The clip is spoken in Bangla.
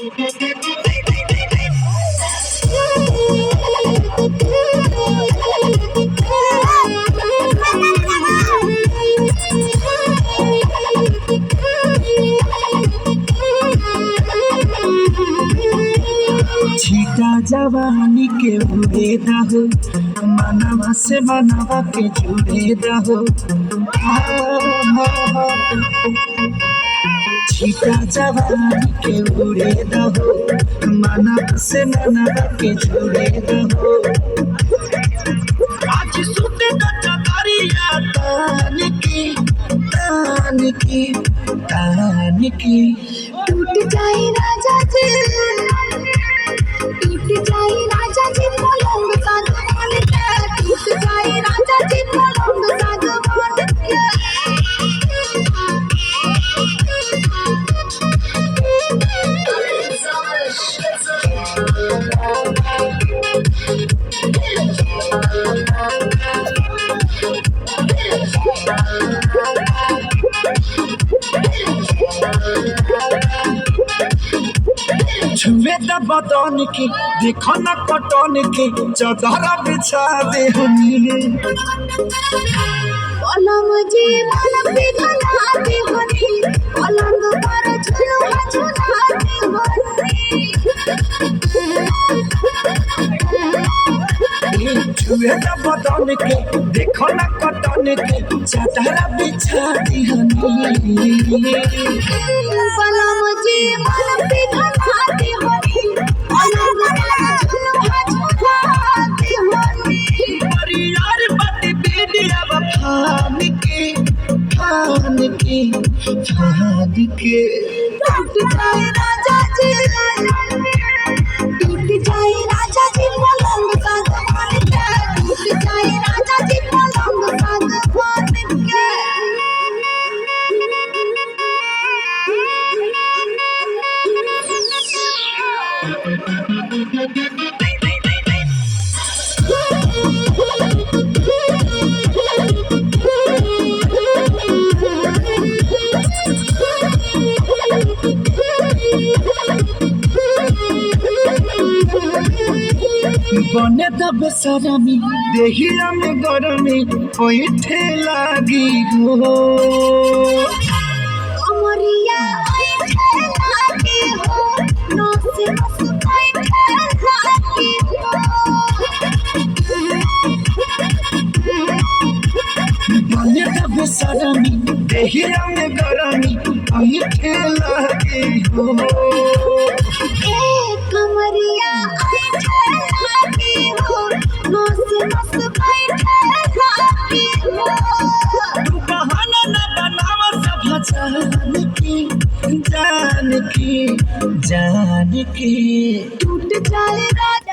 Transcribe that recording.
ছিটা জবানিকে উড়ে দাও মানাবা সে মানাবাকে জুড়ে দাও जुड़े जवानी के उड़े दहो मनवा से मनवा के जुड़े दहो आज सुनते द चदरिया तान की तान की तान की। टूट जाए राजा जी छुए द बदन के देखो न कटन के चदरा बिछा दे हनी पलंग जी मन पिघला दे छुए द बदन के देखो न कटन के चदरा बिछा दे हनी पलंग जी मन पिघला दे हनी पलंग पर झुलुआ झुला दे हनी अरे यार बात बेडिया फान के फान के फान के टूट जाए বনে তবে সরামি দেখি আমি গরমে ওই ঠেলা ओइठे लागी हो। ए कमरिया हो हो। तू बहाना न बनावा सब जान की जान की जान की टूट जाए राजा